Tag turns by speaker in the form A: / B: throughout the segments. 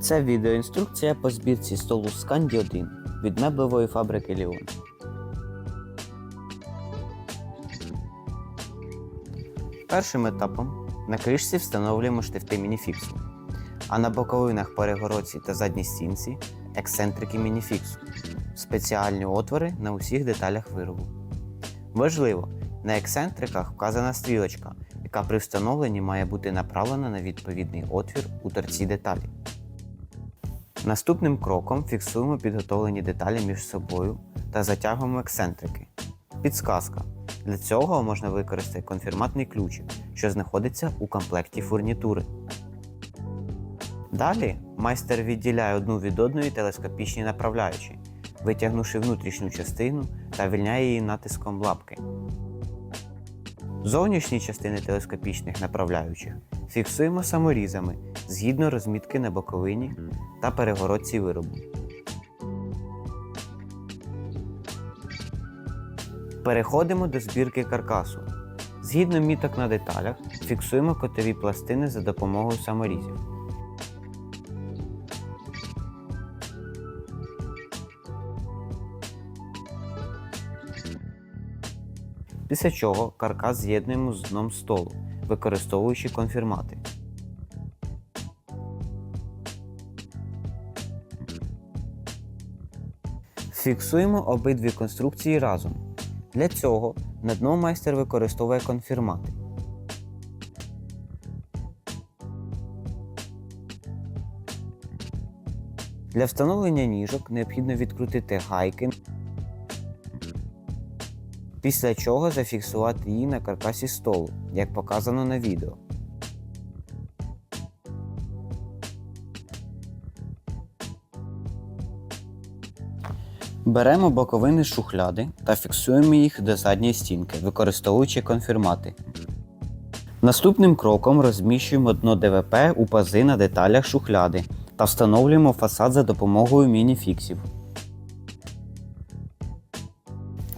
A: Це відеоінструкція по збірці столу Сканді 1 від меблевої фабрики Ліон. Першим етапом на кришці встановлюємо штифти мініфіксу, а на боковинах перегородці та задній стінці ексцентрики мініфіксу, спеціальні отвори на усіх деталях виробу. Важливо, на ексцентриках вказана стрілочка, яка при встановленні має бути направлена на відповідний отвір у торці деталі. Наступним кроком фіксуємо підготовлені деталі між собою та затягуємо ексцентрики. Підсказка. Для цього можна використати конфірматний ключик, що знаходиться у комплекті фурнітури. Далі майстер відділяє одну від одної телескопічні направляючі, витягнувши внутрішню частину та вільняє її натиском лапки. Зовнішні частини телескопічних направляючих фіксуємо саморізами згідно розмітки на боковині та перегородці виробу. Переходимо до збірки каркасу. Згідно міток на деталях, фіксуємо котові пластини за допомогою саморізів. Після чого каркас з'єднуємо з дном столу, використовуючи конфірмати. Фіксуємо обидві конструкції разом. Для цього на дно майстер використовує конфірмати. Для встановлення ніжок необхідно відкрутити гайки, після чого зафіксувати її на каркасі столу, як показано на відео. Беремо боковини шухляди та фіксуємо їх до задньої стінки, використовуючи конфірмати. Наступним кроком розміщуємо дно ДВП у пази на деталях шухляди та встановлюємо фасад за допомогою мініфіксів.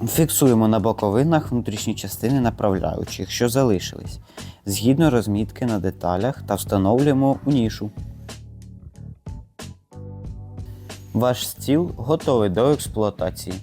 A: Фіксуємо на боковинах внутрішні частини направляючих, що залишились, згідно розмітки на деталях та встановлюємо у нішу. Ваш стіл готовий до експлуатації.